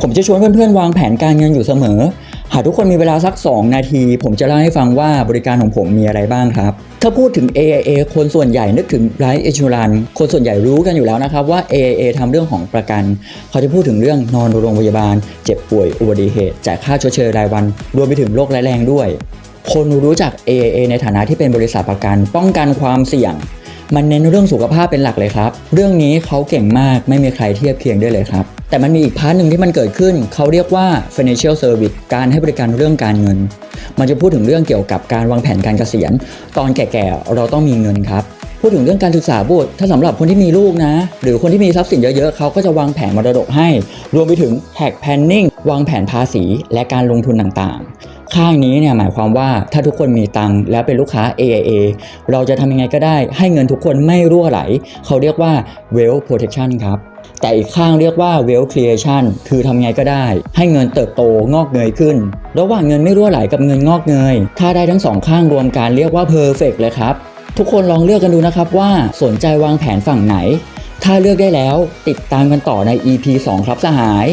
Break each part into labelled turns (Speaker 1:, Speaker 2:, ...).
Speaker 1: ผมจะชวนเพื่อนๆ วางแผนการเงินอยู่เสมอ หากทุกคนมีเวลาสัก 2 นาที ผมจะเล่าให้ฟังว่าบริการของผมมีอะไรบ้างครับ ถ้าพูดถึง AIA คนส่วนใหญ่นึกถึง Life Insurance คนส่วนใหญ่รู้กันอยู่แล้วนะครับว่า AIA ทำเรื่องของประกัน เขาจะพูดถึงเรื่องนอนโรงพยาบาล เจ็บป่วยอุบัติเหตุจ่ายค่าชดเชยรายวัน รวมไปถึงโรคร้ายแรงด้วย คนรู้จัก AIA ในฐานะที่เป็นบริษัทประกัน ป้องกันความเสี่ยงมันเน้นเรื่องสุขภาพเป็นหลักเลยครับ เรื่องนี้เขาเก่งมากไม่มีใครเทียบเคียงได้เลยครับ แต่มันมีอีกพาร์ทหนึ่งที่มันเกิดขึ้น เขาเรียกว่า financial service การให้บริการเรื่องการเงิน มันจะพูดถึงเรื่องเกี่ยวกับการวางแผนการเกษียณ ตอนแก่ๆ เราต้องมีเงินครับ พูดถึงเรื่องการศึกษาบุตร ถ้าสำหรับคนที่มีลูกนะ หรือคนที่มีทรัพย์สินเยอะๆ เขาก็จะวางแผนมรดกให้ รวมไปถึง tax planning วางแผนภาษีและการลงทุนต่างๆ ข้างนี้เนี่ยหมายความว่าถ้าทุกคนมีตังค์แล้วเป็นลูกค้า AIA เราจะทำยังไงก็ได้ให้เงินทุกคนไม่รั่วไหล เขาเรียกว่า wealth protection ครับ แต่อีกข้างเรียกว่า wealth creation คือทำไงก็ได้ ให้เงินเติบโตงอกเงยขึ้น ระหว่างเงินไม่รั่วไหลกับเงินงอกเงย ถ้าได้ทั้งสองข้างรวมกันเรียกว่า perfect เลยครับ ทุกคนลองเลือกกันดูนะครับว่าสนใจวางแผนฝั่งไหน ถ้าเลือกได้แล้วติดตามกันต่อใน EP 2 ครับสหาย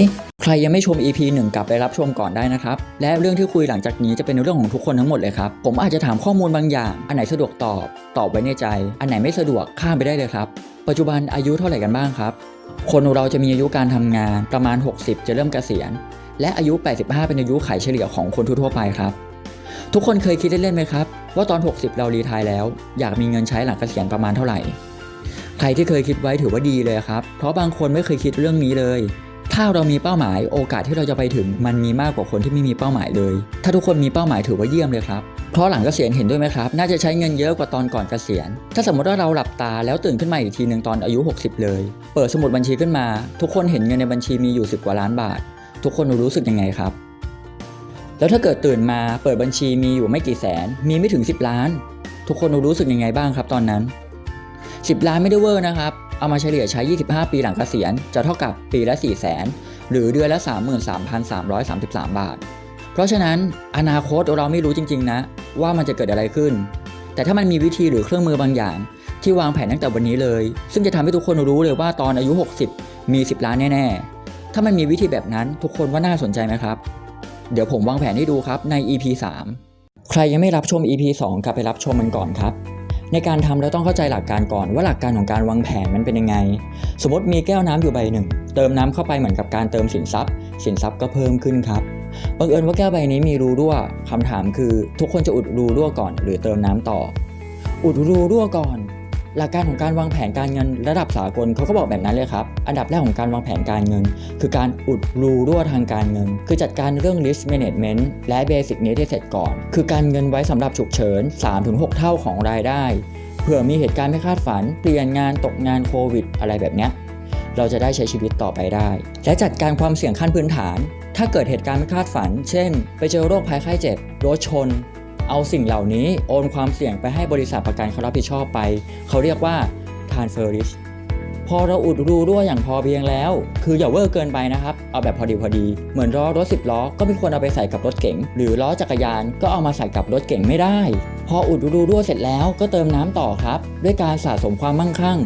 Speaker 1: ใครยังไม่ชม EP 1 กลับไปรับชมก่อนได้นะครับ และเรื่องที่คุยหลังจากนี้จะเป็นเรื่องของทุกคนทั้งหมดเลยครับ ผมอาจจะถามข้อมูลบางอย่าง อันไหนสะดวกตอบ ตอบไว้ในใจ อันไหนไม่สะดวกข้ามไปได้เลยครับ ปัจจุบันอายุเท่าไหร่กันบ้างครับ คนเราจะมีอายุการทำงานประมาณ 60 จะเริ่มเกษียณ และอายุ 85 เป็นอายุไขเฉลี่ยของคนทั่วไปครับ ทุกคนเคยคิดเล่นๆไหมครับ ว่าตอน 60 เรารีทายแล้ว อยากมีเงินใช้หลังเกษียณประมาณเท่าไหร่ ใครที่เคยคิดไว้ถือว่าดีเลยครับ เพราะบางคนไม่เคยคิดเรื่องนี้เลย ถ้าเรามีเป้าหมายโอกาสที่เราจะไปถึงมันมีมากกว่าคนที่ไม่มีเป้าหมายเลย ถ้าทุกคนมีเป้าหมายถือว่าเยี่ยมเลยครับ เพราะหลังเกษียณเห็นด้วยไหมครับ น่าจะใช้เงินเยอะกว่าตอนก่อนเกษียณ ถ้าสมมติว่าเราหลับตาแล้วตื่นขึ้นมาอีกทีหนึ่งตอนอายุ 60 เลย เปิดสมุดบัญชีขึ้นมา ทุกคนเห็นเงินในบัญชีมีอยู่ 10 กว่าล้านบาท ทุกคนรู้สึกยังไงครับ แล้วถ้าเกิดตื่นมาเปิดบัญชีมีอยู่ไม่กี่แสน มีไม่ถึง 10 ล้าน ทุกคนรู้สึกยังไงบ้างครับ ตอนนั้น 10 ล้านไม่ได้เวอร์นะครับ เอามาเฉลี่ยใช้ 25 ปีหลังเกษียณ จะเท่ากับปีละ4 0 0 0 0 0หรือเดือนละ 33,333 บาท เพราะฉะนั้นอนาคตเราไม่รู้จริง ๆ นะ ว่ามันจะเกิดอะไรขึ้น แต่ถ้ามันมีวิธีหรือเครื่องมือบางอย่าง ที่วางแผนตั้งแต่วันนี้เลย ซึ่งจะทำให้ทุกคนรู้เลยว่าตอนอายุ 60 มี 10 ล้านแน่ ๆ ถ้ามันมีวิธีแบบนั้นทุกคนว่าน่าสนใจไหมครับ เดี๋ยวผมวางแผนให้ดูครับใน EP 3 ใครยังไม่รับชม EP 2กลับไปรับชมมันก่อนครับในการทำเราต้องเข้าใจหลักการก่อนว่าหลักการของการวางแผนมันเป็นยังไง สมมติมีแก้วน้ำอยู่ใบหนึ่ง เติมน้ำเข้าไปเหมือนกับการเติมสินทรัพย์ สินทรัพย์ก็เพิ่มขึ้นครับ บังเอิญว่าแก้วใบนี้มีรูรั่วคำถามคือ ทุกคนจะอุดรูรั่วก่อน หรือเติมน้ำต่อ อุดรูรั่วก่อน หลักการของการวางแผนการเงินระดับสากลเขาก็บอกแบบนั้นเลยครับ อันดับแรกของการวางแผนการเงิน คือการอุดรูรั่วทางการเงิน คือจัดการเรื่อง risk management และ basic need ให้เสร็จก่อน คือการเงินไว้สำหรับฉุกเฉิน 3-6 เท่าของรายได้เผื่อมีเหตุการณ์ไม่คาดฝัน เปลี่ยนงานตกงานโควิด อะไรแบบเนี้ยเราจะได้ใช้ชีวิตต่อไปได้ และจัดการความเสี่ยงขั้นพื้นฐาน ถ้าเกิดเหตุการณ์ไม่คาดฝัน เช่น ไปเจอโรคภัยไข้เจ็บ รถชน เอาสิ่งเหล่านี้โอนความเสี่ยงไปให้บริษัทประกันเขารับผิดชอบไป เขาเรียกว่า transfer risk พอเราอุดรูรั่วอย่างพอเพียงแล้ว คืออย่าเวอร์เกินไปนะครับ เอาแบบพอดีพอดี เหมือนล้อรถ 10 ล้อ ก็ไม่ควรเอาไปใส่กับรถเก๋ง หรือล้อจักรยานก็เอามาใส่กับรถเก๋งไม่ได้ พออุดรูรั่วเสร็จแล้วก็เติมน้ำต่อครับ ด้วยการสะสมความมั่งคั่ง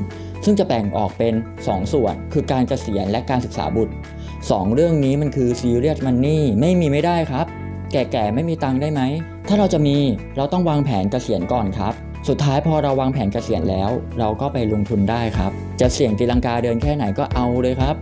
Speaker 1: ซึ่งจะแบ่งออกเป็น 2 ส่วน คือการเกษียณและการศึกษาบุตร 2 เรื่องนี้มันคือ serious money ไม่มีไม่ได้ครับ แก่ๆไม่มีตังค์ได้ไหม ถ้าเราจะมีเราต้องวางแผนเกษียณก่อนครับ สุดท้ายพอเราวางแผนเกษียณแล้ว เราก็ไปลงทุนได้ครับ จะเสี่ยงตีลังกาเดินแค่ไหนก็เอาเลยครับ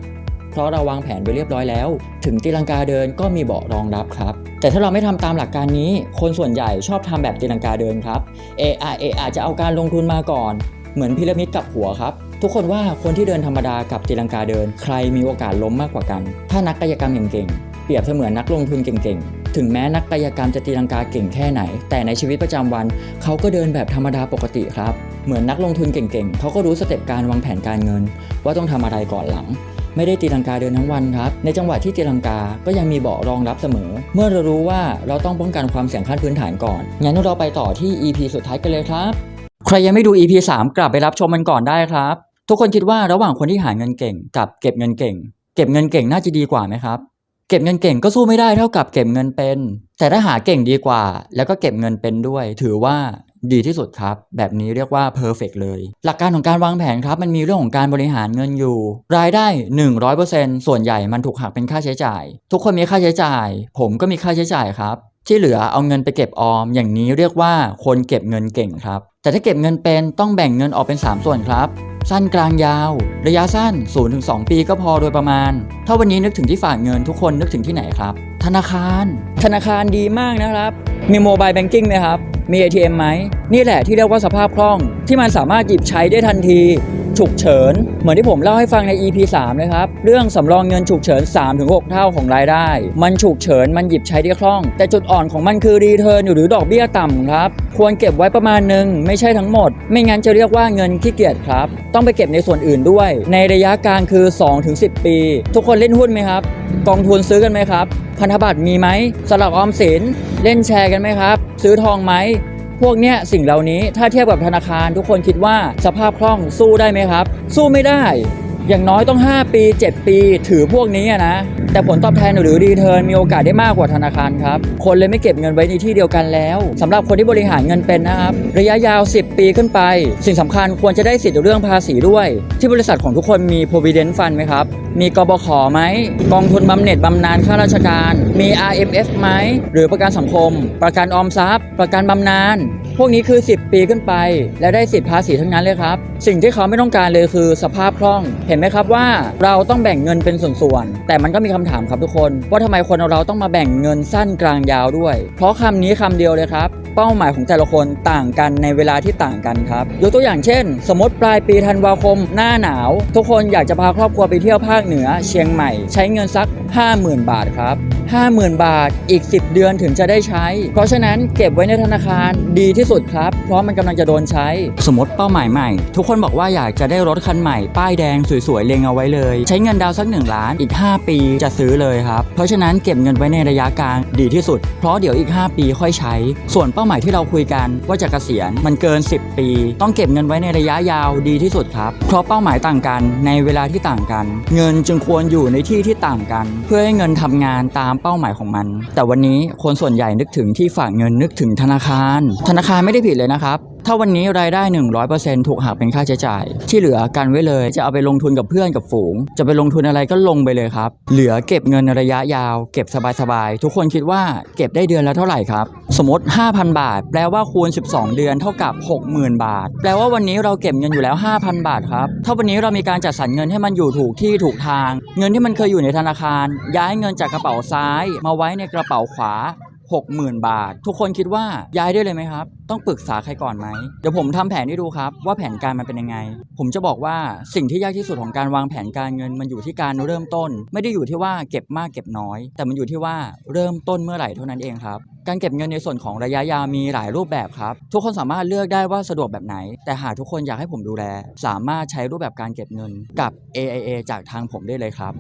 Speaker 1: เพราะเราวางแผนไปเรียบร้อยแล้ว ถึงตีลังกาเดินก็มีเบาะรองรับครับ แต่ถ้าเราไม่ทำตามหลักการนี้ คนส่วนใหญ่ชอบทำแบบตีลังกาเดินครับเอไอเออาจจะเอาการลงทุนมาก่อน เหมือนพีระมิดกับหัวครับ ทุกคนว่าคนที่เดินธรรมดากับตีลังกาเดิน ใครมีโอกาสล้มมากกว่ากัน ถ้านักกายกรรมเก่งๆเปรียบเสมือนนักลงทุนเก่งๆ ถึงแม้นักกายกรรมจะตีลังกาเก่งแค่ไหน แต่ในชีวิตประจำวันเขาก็เดินแบบธรรมดาปกติครับ เหมือนนักลงทุนเก่งๆ เขาก็รู้สเต็ปการวางแผนการเงิน ว่าต้องทำอะไรก่อนหลังไม่ได้ตีลังกาเดินทั้งวันครับ ในจังหวะที่ตีลังกาก็ยังมีเบาะรองรับเสมอ เมื่อเรารู้ว่าเราต้องป้องกันความเสี่ยงขั้นพื้นฐานก่อน งั้นเราไปต่อที่ EP สุดท้ายกันเลยครับ ใครยังไม่ดู EP 3 กลับไปรับชมมันก่อนได้ครับ ทุกคนคิดว่าระหว่างคนที่หาเงินเก่ง กับเก็บเงินเก่ง เก็บเงินเก่งน่าจะดีกว่าไหมครับ เก็บเงินเก่งก็สู้ไม่ได้เท่ากับเก็บเงินเป็น แต่ถ้าหาเก่งดีกว่า แล้วก็เก็บเงินเป็นด้วย ถือว่าดีที่สุดครับ แบบนี้เรียกว่า perfect เลย หลักการของการวางแผนครับ มันมีเรื่องของการบริหารเงินอยู่ รายได้ 100%ส่วนใหญ่มันถูกหักเป็นค่าใช้จ่าย ทุกคนมีค่าใช้จ่าย ผมก็มีค่าใช้จ่ายครับ ที่เหลือเอาเงินไปเก็บออม อย่างนี้เรียกว่าคนเก็บเงินเก่งครับ แต่ถ้าเก็บเงินเป็นต้องแบ่งเงินออกเป็น 3 ส่วนครับ สั้นกลางยาว ระยะสั้น 0-2 ปีก็พอโดยประมาณ ถ้าวันนี้นึกถึงที่ฝากเงินทุกคนนึกถึงที่ไหนครับ ธนาคาร ธนาคารดีมากนะครับ มีโมบายแบงกิ้งไหมครับ มี ATM ไหม นี่แหละที่เรียกว่าสภาพคล่อง ที่มันสามารถหยิบใช้ได้ทันที ฉุกเฉิน เหมือนที่ผมเล่าให้ฟังใน EP 3เลยครับเรื่องสำรองเงินฉุกเฉิน 3-6 เท่าของรายได้ มันฉุกเฉินมันหยิบใช้ได้คล่อง แต่จุดอ่อนของมันคือรีเทิร์นหรือดอกเบี้ยต่ำครับ ควรเก็บไว้ประมาณหนึ่งไม่ใช่ทั้งหมด ไม่งั้นจะเรียกว่าเงินขี้เกียจครับ ต้องไปเก็บในส่วนอื่นด้วย ในระยะกลางคือ 2-10 ปี ทุกคนเล่นหุ้นไหมครับ กองทุนซื้อกันไหมครับพันธบัตรมีไหมสลับออมสินเล่นแชร์กันไหมครับ ซื้อทองไหม พวกเนี้ยสิ่งเหล่านี้ถ้าเทียบกับธนาคารทุกคนคิดว่าสภาพคล่องสู้ได้ไหมครับ สู้ไม่ได้ อย่างน้อยต้อง 5 ปี 7 ปีถือพวกนี้นะ แต่ผลตอบแทนหรือรีเทิร์นมีโอกาสได้มากกว่าธนาคารครับ คนเลยไม่เก็บเงินไว้ในที่เดียวกันแล้วสำหรับคนที่บริหารเงินเป็นนะครับ ระยะยาว 10 ปีขึ้นไป สิ่งสำคัญควรจะได้สิทธิ์เรื่องภาษีด้วย ที่บริษัทของทุกคนมี provident fund ไหมครับ มีกบขไหมกองทุนบำเหน็จบำนาญข้าราชการ มี RMF ไหมหรือประกันสังคม ประกันออมทรัพย์ ประกันบำนาญพวกนี้คือ 10 ปีขึ้นไป และได้สิทธิภาษีทั้งนั้นเลยครับสิ่งที่เขาไม่ต้องการเลยคือสภาพคล่องเห็น็นไหมครับว่าเราต้องแบ่งเงินเป็นส่วนๆ แต่มันก็มีคำถามครับทุกคน ว่าทำไมคนเราต้องมาแบ่งเงินสั้นกลางยาวด้วย เพราะคำนี้คำเดียวเลยครับ เป้าหมายของแต่ละคนต่างกันในเวลาที่ต่างกันครับ ยกตัวอย่างเช่น สมมติปลายปีธันวาคมหน้าหนาว ทุกคนอยากจะพาครอบครัวไปเที่ยวภาคเหนือเชียงใหม่ ใช้เงินสัก 50,000 บาทครับ 50,000 บาทอีก 10 เดือนถึงจะได้ใช้ เพราะฉะนั้นเก็บไว้ในธนาคารดีที่สุดครับ เพราะมันกำลังจะโดนใช้ สมมติเป้าหมายใหม่ ทุกคนบอกว่าอยากจะได้รถคันใหม่ ป้ายแดงสวยๆ เลงเอาไว้เลย ใช้เงินดาวสัก 1 ล้านอีก 5 ปีจะซื้อเลยครับ เพราะฉะนั้นเก็บเงินไว้ในระยะกลางดีที่สุด เพราะเดี๋ยวอีก 5 ปีค่อยใช้ ส่วนเป้าหมายที่เราคุยกันว่าจะเกษียณมันเกิน 10 ปี ต้องเก็บเงินไว้ในระยะยาวดีที่สุดครับ เพราะเป้าหมายต่างกันในเวลาที่ต่างกัน เงินจึงควรอยู่ในที่ที่ต่างกัน เพื่อให้เงินทำงานตามเป้าหมายของมัน แต่วันนี้คนส่วนใหญ่นึกถึงที่ฝากเงินนึกถึงธนาคาร ธนาคารไม่ได้ผิดเลยนะครับ ถ้าวันนี้รายได้ 100%ถูกหักเป็นค่าใช้จ่าย ที่เหลือกันไว้เลยจะเอาไปลงทุนกับเพื่อนกับฝูง จะไปลงทุนอะไรก็ลงไปเลยครับ เหลือเก็บเงินในระยะยาว เก็บสบายๆ ทุกคนคิดว่าเก็บได้เดือนละเท่าไหร่ครับ สมมติ 5,000 บาท แปลว่าคูณ 12 เดือนเท่ากับ 60,000 บาท แปลว่าวันนี้เราเก็บเงินอยู่แล้ว 5,000 บาทครับ ถ้าวันนี้เรามีการจัดสรรเงินให้มันอยู่ถูกที่ถูกทาง เงินที่มันเคยอยู่ในธนาคาร ย้ายเงินจากกระเป๋าซ้าย มาไว้ในกระเป๋าขวา 60,000 บาท ทุกคนคิดว่าย้ายได้เลยไหมครับ ต้องปรึกษาใครก่อนไหมเดี๋ยวผมทำแผนให้ดูครับ ว่าแผนการมันเป็นยังไง ผมจะบอกว่าสิ่งที่ยากที่สุดของการวางแผนการเงินมันอยู่ที่การเริ่มต้น ไม่ได้อยู่ที่ว่าเก็บมากเก็บน้อย แต่มันอยู่ที่ว่าเริ่มต้นเมื่อไหร่เท่านั้นเองครับการเก็บเงินในส่วนของระยะยาวมีหลายรูปแบบครับ ทุกคนสามารถเลือกได้ว่าสะดวกแบบไหน แต่หากทุกคนอยากให้ผมดูแล สามารถใช้รูปแบบการเก็บเงินกับ AIA จากทางผมได้เลยครับ